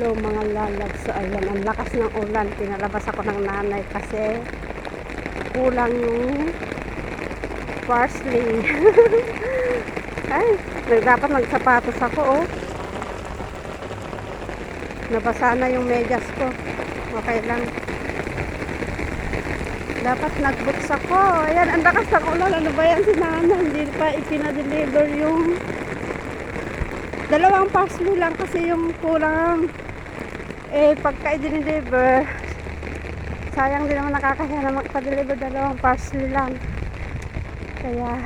Hello mga lalab. So ayan, ang lakas ng ulan. Pinalabas ako ng nanay kasi kulang yung parsley. Ay, dapat nagsapatos ako oh. Nabasa na yung medyas ko. Okay lang. Dapat nagbooks ako. Ayan, ang lakas ng ulan. Ano ba yan si Nana? Hindi pa ipinadeliver yung dalawang parsley lang kasi yung kulang. Eh, pagka i-deliver, sayang din naman nakakahiya na magpa-deliver dalawang parsley lang. Kaya,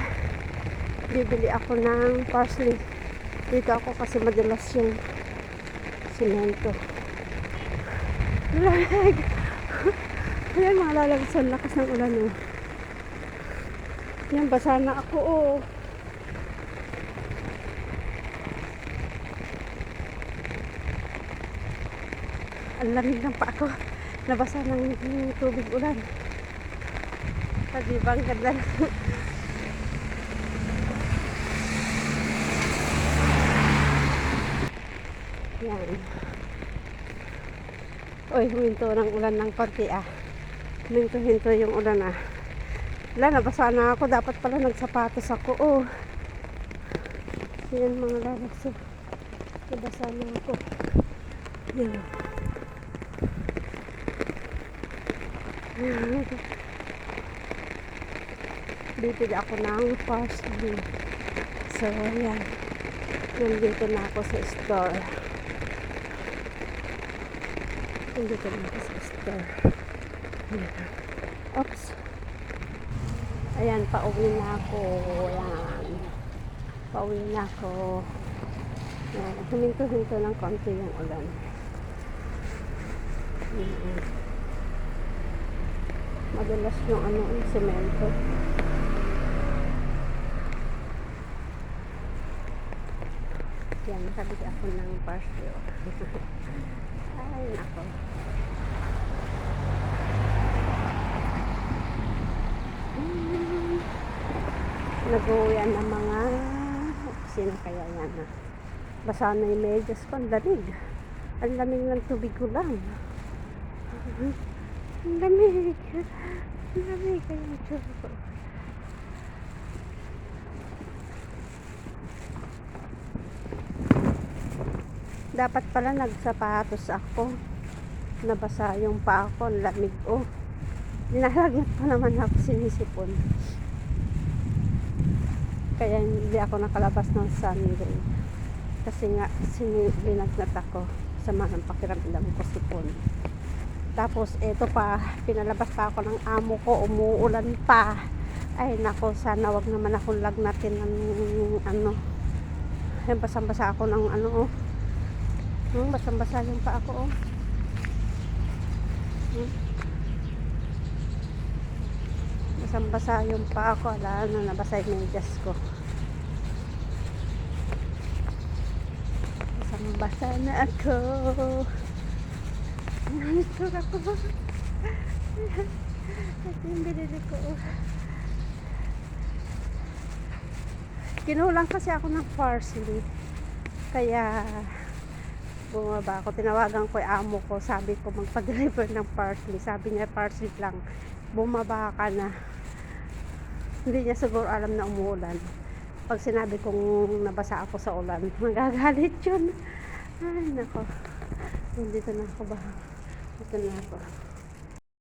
bibili ako ng parsley. Dito ako kasi madalas yung simento. Lamig! Ayan mga lalabas ang lakas ng ulan oh. Yan, basa na ako oh. Ang lamig ng pa ako. Nabasa ng tubig ulan. Ba? Ang ganda. Yan. Uy, huminto ng ulan ng konti ah. Huminto-hinto yung ulan ah. Wala, nabasa na ako. Dapat pala nagsapatos ako. Oh. Yan mga lalak. So, nabasa na ako. Yan. Bibili ako ng parsley. So, yan. Nandito na ako sa store. Nandito na ako sa store. Ayan. Oops. Ayan, pauwi na ako. Ayan. Pauwi na ako. Ayan. Huminto-hinto ng konti yung ulan. Mm-mm. Madalas yung ano, yung semento. Yan, nakabili ako ng parsley. Ay, nako. Mm. Nag-uwian ng mga sino kaya yan na basa na yung medyas ko ang lamig ang lamig ng tubig ko lang ang lamig ang yung tubig ko dapat pala nagsapatos ako. Nabasa yung paa ko ang lamig oh. Dinalagnat pa naman ako sinisipon. Kaya hindi ako nakalabas ng Sunday kasi nga sinibinagnat ako sa mga pakiramdam ko sipon tapos eto pa pinalabas pa ako ng amo ko umuulan pa. Ay nako sana wag naman akong lagnatin ng ano. Ay basang basa ako ng ano oh. Hmm, basang basa yung pa ako oh. Hmm. basang basa yung pa ako ala na nabasa yung medyas ko. Basang basa na ako Nandito ako. Ito yung binili ko. Kinulang kasi ako ng parsley. Kaya bumaba ako. Tinawagan ko yung amo ko. Sabi ko magpa-deliver ng parsley. Sabi niya parsley lang. Bumaba ka na. Hindi niya siguro alam na umuulan. Pag sinabi kong nabasa ako sa ulan, magagalit yun. Ay, nako. Nandito na ako ba? Ito na ako.